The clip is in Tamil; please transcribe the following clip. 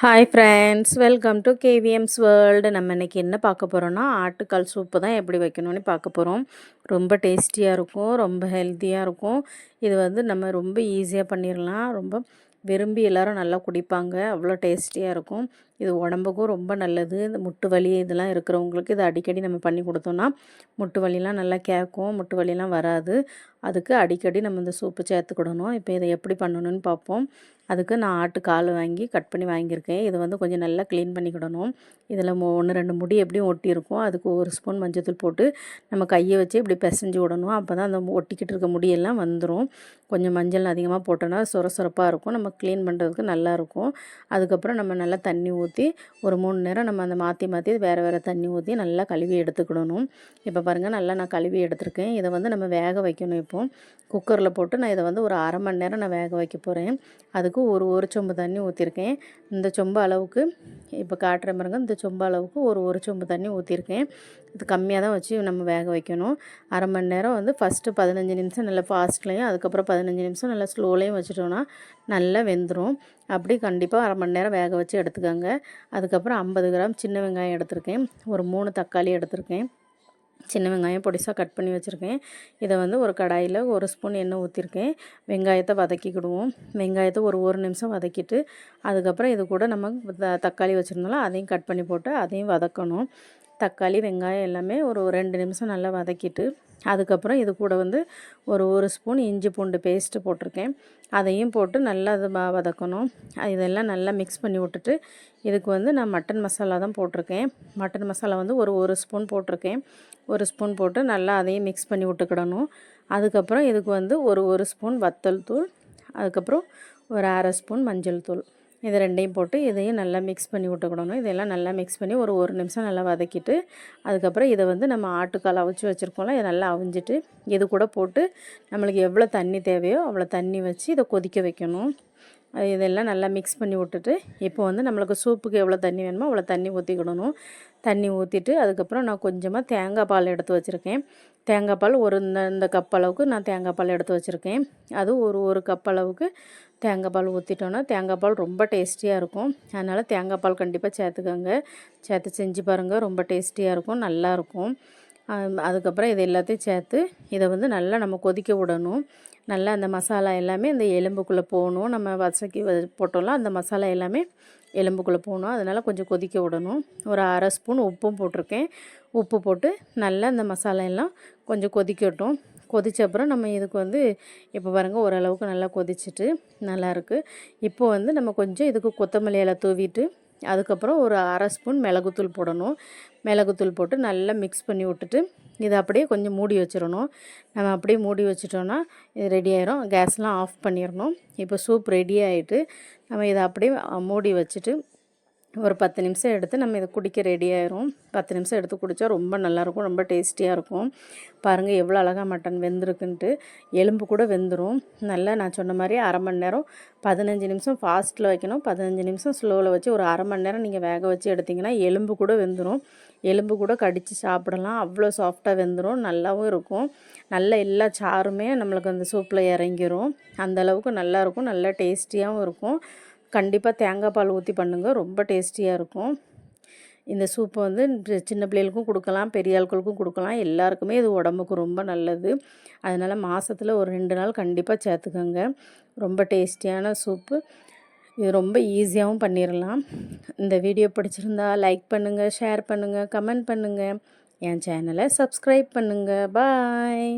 Hi friends welcome to KVM's world நம்ம இன்றைக்கி என்ன பார்க்க போகிறோன்னா ஆட்டுக்கால் சூப்பு தான் எப்படி வைக்கணும்னு பார்க்க போகிறோம் ரொம்ப டேஸ்டியாக இருக்கும் ரொம்ப ஹெல்த்தியாக இருக்கும். இது வந்து நம்ம ரொம்ப ஈஸியாக பண்ணிடலாம் ரொம்ப விரும்பி எல்லோரும் நல்லா குடிப்பாங்க. அவ்வளோ டேஸ்டியாக இருக்கும். இது உடம்புக்கும் ரொம்ப நல்லது. இந்த முட்டு வலி இதெல்லாம் இருக்கிறவங்களுக்கு இது அடிக்கடி நம்ம பண்ணி கொடுத்தோன்னா முட்டு வலிலாம் நல்லா கேட்கும். முட்டு வலிலாம் வராது. அதுக்கு அடிக்கடி நம்ம இந்த சூப்பு சேர்த்துக்கிடணும் இப்போ இதை எப்படி பண்ணணும்னு பார்ப்போம். அதுக்கு நான் ஆட்டு கால் வாங்கி கட் பண்ணி வாங்கியிருக்கேன். இதை வந்து கொஞ்சம் நல்லா க்ளீன் பண்ணிக்கிடணும் இதில் ஒன்று ரெண்டு முடி எப்படியும் ஒட்டி இருக்கும் அதுக்கு ஒரு ஸ்பூன் மஞ்சத்தூள் போட்டு நம்ம கையை வச்சு இப்படி பிசைஞ்சு விடணும். அப்போ தான் அந்த ஒட்டிக்கிட்டு இருக்க முடியெல்லாம் வந்துடும் கொஞ்சம் மஞ்சள் அதிகமாக போட்டோன்னா சொர சொரப்பாக இருக்கும். நம்ம க்ளீன் பண்ணுறதுக்கு நல்லாயிருக்கும் அதுக்கப்புறம் நம்ம நல்லா தண்ணி ஊற்றி ஊற்றி ஒரு மூணு நேரம் நம்ம அந்த மாற்றி மாற்றி வேறு வேறு தண்ணி ஊற்றி நல்லா கழுவி எடுத்துக்கிடணும். இப்போ பாருங்கள் நல்லா நான் கழுவி எடுத்துருக்கேன். இதை வந்து நம்ம வேக வைக்கணும் இப்போது குக்கரில் போட்டு நான் இதை வந்து ஒரு அரை மணி நேரம் நான் வேக வைக்க போகிறேன் அதுக்கு ஒரு ஒரு சொம்பு தண்ணி ஊற்றிருக்கேன் இந்த சொம்பு அளவுக்கு இப்போ காட்டுற பாருங்கள் இந்த சொம்பு அளவுக்கு ஒரு ஒரு சொம்பு தண்ணி ஊற்றிருக்கேன் இது கம்மியாக தான் வச்சு நம்ம வேக வைக்கணும். அரை மணி நேரம் வந்து ஃபஸ்ட்டு பதினஞ்சு நிமிஷம் நல்லா ஃபாஸ்ட்லேயும் அதுக்கப்புறம் பதினஞ்சு நிமிஷம் நல்லா ஸ்லோலையும் வச்சுட்டோன்னா நல்லா வெந்துடும் அப்படி கண்டிப்பாக அரை மணி நேரம் வேக வச்சு எடுத்துக்கோங்க. அதுக்கப்புறம் ஐம்பது கிராம் சின்ன வெங்காயம் எடுத்திருக்கேன். ஒரு மூணு தக்காளி எடுத்திருக்கேன். சின்ன வெங்காயம் பொடிசாக கட் பண்ணி வச்சுருக்கேன். இதை வந்து ஒரு கடாயில் ஒரு ஸ்பூன் எண்ணெய் ஊற்றிருக்கேன் வெங்காயத்தை வதக்கிக்கிடுவோம். வெங்காயத்தை ஒரு ஒரு நிமிஷம் வதக்கிட்டு அதுக்கப்புறம் இது கூட நம்ம தக்காளி வச்சுருந்தாலும் அதையும் கட் பண்ணி போட்டு அதையும் வதக்கணும். தக்காளி வெங்காயம் எல்லாமே ஒரு ரெண்டு நிமிஷம் நல்லா வதக்கிட்டு அதுக்கப்புறம் இது கூட வந்து ஒரு ஒரு ஸ்பூன் இஞ்சி பூண்டு பேஸ்ட்டு போட்டிருக்கேன். அதையும் போட்டு நல்லா அது வதக்கணும். இதெல்லாம் நல்லா மிக்ஸ் பண்ணி விட்டுட்டு இதுக்கு வந்து நான் மட்டன் மசாலா தான் போட்டிருக்கேன். மட்டன் மசாலா வந்து ஒரு ஒரு ஸ்பூன் போட்டிருக்கேன். ஒரு ஸ்பூன் போட்டு நல்லா அதையும் மிக்ஸ் பண்ணி விட்டுக்கிடணும். அதுக்கப்புறம் இதுக்கு வந்து ஒரு ஒரு ஸ்பூன் வத்தல் தூள் அதுக்கப்புறம் ஒரு அரை ஸ்பூன் மஞ்சள் தூள். இது ரெண்டையும் போட்டு இதையும் நல்லா மிக்ஸ் பண்ணி விட்டுக்கணும். இதெல்லாம் நல்லா மிக்ஸ் பண்ணி ஒரு ஒரு நிமிஷம் நல்லா வதக்கிட்டு அதுக்கப்புறம் இதை வந்து நம்ம ஆட்டுக்கால் அவிச்சு வச்சுருக்கோம்ல இதை நல்லா அவிஞ்சிட்டு இது கூட போட்டு நம்மளுக்கு எவ்வளோ தண்ணி தேவையோ அவ்வளோ தண்ணி வச்சு இதை கொதிக்க வைக்கணும். இதெல்லாம் நல்லா மிக்ஸ் பண்ணி விட்டுட்டு இப்போ வந்து நம்மளுக்கு சூப்புக்கு எவ்வளோ தண்ணி வேணுமோ அவ்வளோ தண்ணி ஊற்றிக்கிடணும் தண்ணி ஊற்றிட்டு அதுக்கப்புறம் நான் கொஞ்சமாக தேங்காய் பால் எடுத்து வச்சுருக்கேன். தேங்காய் பால் ஒரு இந்த இந்த கப் அளவுக்கு நான் தேங்காய் பால் எடுத்து வச்சுருக்கேன். அது ஒரு ஒரு கப் அளவுக்கு தேங்காய் பால் ஊற்றிட்டோன்னா தேங்காய் பால் ரொம்ப டேஸ்டியாக இருக்கும். அதனால் தேங்காய் பால் கண்டிப்பாக சேர்த்துக்கோங்க. சேர்த்து செஞ்சு பாருங்கள் ரொம்ப டேஸ்டியாக இருக்கும் நல்லாயிருக்கும் அதுக்கப்புறம் இது எல்லாத்தையும் சேர்த்து இதை வந்து நல்லா நம்ம கொதிக்க விடணும். நல்லா அந்த மசாலா எல்லாமே இந்த எலும்புக்குள்ளே போகணும். நம்ம வசக்கி போட்டோம்ல அந்த மசாலா எல்லாமே எலும்புக்குள்ளே போகணும். அதனால் கொஞ்சம் கொதிக்க விடணும். ஒரு அரை ஸ்பூன் உப்பும் போட்டிருக்கேன். உப்பு போட்டு நல்லா அந்த மசாலா எல்லாம் கொஞ்சம் கொதிக்கட்டும். கொதித்த அப்புறம் நம்ம இதுக்கு வந்து இப்போ பாருங்கள் ஓரளவுக்கு நல்லா கொதிச்சுட்டு நல்லாயிருக்கு இப்போ வந்து நம்ம கொஞ்சம் இதுக்கு கொத்தமல்லி எல்லாம் தூவிட்டு அதுக்கப்புறம் ஒரு அரை ஸ்பூன் மிளகுத்தூள் போடணும். மிளகுத்தூள் போட்டு நல்லா மிக்ஸ் பண்ணி விட்டுட்டு இதை அப்படியே கொஞ்சம் மூடி வச்சிடணும். நம்ம அப்படியே மூடி வச்சிட்டோன்னா இது ரெடி ஆயிரும். கேஸ்லாம் ஆஃப் பண்ணிடணும். இப்போ சூப் ரெடி ஆகிட்டு நம்ம இதை அப்படியே மூடி வச்சுட்டு ஒரு பத்து நிமிஷம் எடுத்து நம்ம இதை குடிக்க ரெடி ஆயிரும். பத்து நிமிஷம் எடுத்து குடித்தா ரொம்ப நல்லாயிருக்கும் ரொம்ப டேஸ்டியாக இருக்கும். பாருங்கள் எவ்வளோ அழகாக மட்டன் வெந்திருக்குன்ட்டு. எலும்பு கூட வெந்துடும் நல்லா நான் சொன்ன மாதிரி அரை மணி நேரம் பதினஞ்சு நிமிஷம் ஃபாஸ்ட்டில் வைக்கணும். பதினஞ்சு நிமிஷம் ஸ்லோவில் வச்சு ஒரு அரை மணி நேரம் நீங்கள் வேக வச்சு எடுத்திங்கன்னா எலும்பு கூட வெந்துடும் எலும்பு கூட கடித்து சாப்பிடலாம். அவ்வளோ சாஃப்டாக வெந்துடும் நல்லாவும் இருக்கும். நல்ல எல்லா சாருமே நம்மளுக்கு அந்த சூப்பில் இறங்கிரும். அந்தளவுக்கு நல்லாயிருக்கும். நல்லா டேஸ்டியாகவும் இருக்கும். கண்டிப்பாக தேங்காய் பால் ஊற்றி பண்ணுங்கள் ரொம்ப டேஸ்டியாக இருக்கும். இந்த சூப்பை வந்து சின்ன பிள்ளைகளுக்கும் கொடுக்கலாம் பெரிய ஆட்களுக்கும் கொடுக்கலாம். எல்லாருக்குமே இது உடம்புக்கு ரொம்ப நல்லது. அதனால் மாதத்தில் ஒரு ரெண்டு நாள் கண்டிப்பாக சேர்த்துக்கோங்க. ரொம்ப டேஸ்டியான சூப்பு இது ரொம்ப ஈஸியாகவும் பண்ணிடலாம் இந்த வீடியோ பிடிச்சிருந்தா லைக் பண்ணுங்கள் ஷேர் பண்ணுங்கள் கமெண்ட் பண்ணுங்கள் என் சேனலை சப்ஸ்கிரைப் பண்ணுங்கள் பாய்